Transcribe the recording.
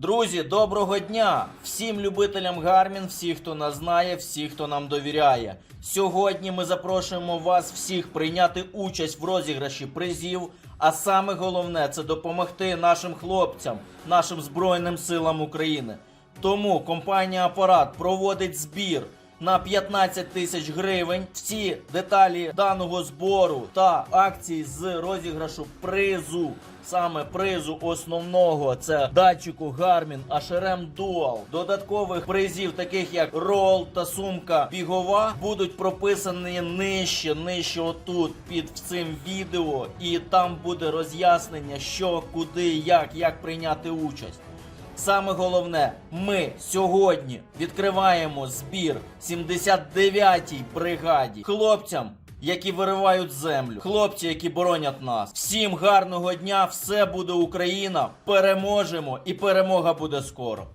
Друзі, доброго дня! Всім любителям Гармін, всіх, хто нас знає, всіх, хто нам довіряє. Сьогодні ми запрошуємо вас всіх прийняти участь в розіграші призів. А саме головне це допомогти нашим хлопцям, нашим Збройним силам України. Тому компанія Апарат проводить збір на 15 тисяч гривень. Всі деталі даного збору та акції з розіграшу призу. Саме призу основного це датчику Garmin HRM Dual. Додаткових призів, таких як рол та сумка бігова, будуть прописані нижче, нижче отут під цим відео, і там буде роз'яснення, що, куди, як, як прийняти участь. Саме головне, ми сьогодні відкриваємо збір 79-й бригаді хлопцям, які виривають землю, хлопці, які боронять нас. Всім гарного дня! Все буде Україна! Переможемо, і перемога буде скоро.